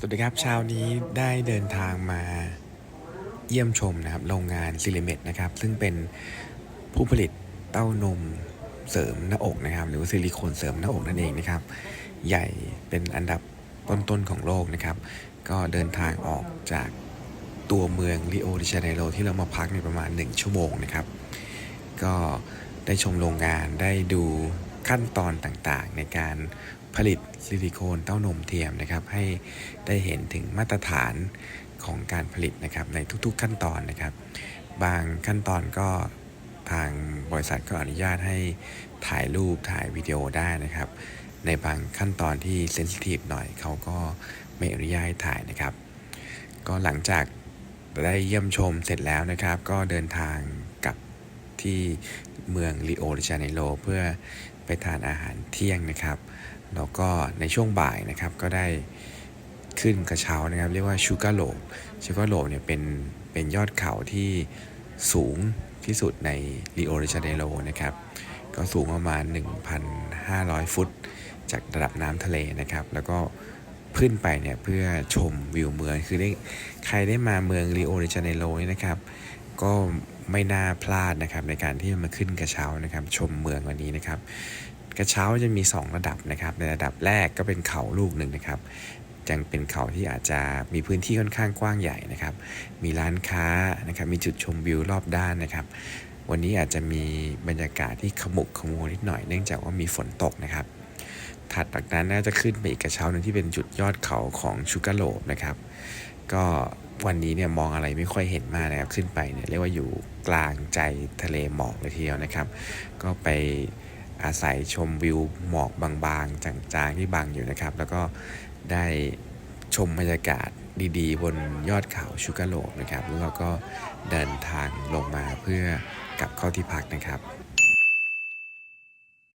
สวัสดีครับเช้านี้ได้เดินทางมาเยี่ยมชมนะครับ โรงงานซิลิเมตนะครับ ซึ่งเป็นผู้ผลิตเต้านมเสริมหน้าอกนะครับ หรือว่าซิลิโคนเสริมหน้าอกนั่นเองนะครับ ใหญ่เป็นอันดับต้นๆของโลกนะครับ ก็เดินทางออกจากตัวเมืองริโอเดจาเนโรที่เรามาพักในประมาณ 1 ชั่วโมงนะครับ ก็ได้ชมโรงงานได้ดู ขั้นตอนต่างๆ ในการผลิตซิลิโคนเต้านมเทียมนะครับ ให้ได้เห็นถึงมาตรฐานของการผลิตนะครับในทุกๆขั้นตอนนะครับ บางขั้นตอนก็ทางบริษัทก็อนุญาตให้ถ่ายรูปถ่ายวิดีโอได้นะครับ ในบางขั้นตอนที่เซนซิทีฟหน่อยเขาก็ไม่อนุญาตให้ถ่ายนะครับ ก็หลังจากได้เยี่ยมชมเสร็จแล้วนะครับ ก็เดินทาง ที่เมืองริโอเดจาเนโรเพื่อไปทานอาหารเที่ยงนะครับ แล้วก็ในช่วงบ่ายนะครับก็ได้ขึ้นกระเช้านะครับ เรียกว่าชูการโลชูการโลเนี่ยเป็นเป็นยอดเขาที่สูงที่สุดในริโอเดจาเนโรนะครับ ก็สูงประมาณ 1,500 ฟุต จากระดับน้ำทะเลนะครับ แล้วก็ขึ้นไปเนี่ยเพื่อชมวิวเมือง คือได้ใครได้มาเมืองริโอเดจาเนโรเนี่ยนะครับ ก็ไม่น่าพลาดนะครับในการที่จะมาขึ้นกระเช้านะครับ ชมเมืองวันนี้นะครับ กระเช้าจะมี 2 ระดับนะครับ ในระดับแรกก็เป็นเขาลูกหนึ่งนะครับยังเป็นเขาที่อาจจะมีพื้นที่ค่อนข้างกว้างใหญ่นะครับ มีร้านค้านะครับ มีจุดชมวิวรอบด้านนะครับ วันนี้อาจจะมีบรรยากาศที่ขมุกขมัวนิดหน่อยเนื่องจากว่ามีฝนตกนะครับ ถัดจากนั้นน่าจะขึ้นไปอีกกระเช้าหนึ่งที่เป็นจุดยอดเขาของชูการโลบนะครับ ก็ วันนี้เนี่ยมองอะไรไม่ค่อยเห็นมากนะครับ ขึ้นไปเนี่ยเรียกว่าอยู่กลางใจทะเลหมอกเลยทีเดียวนะครับ ก็ไปอาศัยชมวิวหมอกบางๆ จางๆที่บางอยู่นะครับ แล้วก็ได้ชมบรรยากาศดีๆ บนยอดเขาชูการโลบนะครับ แล้วเราก็เดินทางลงมาเพื่อกลับเข้าที่พักนะครับ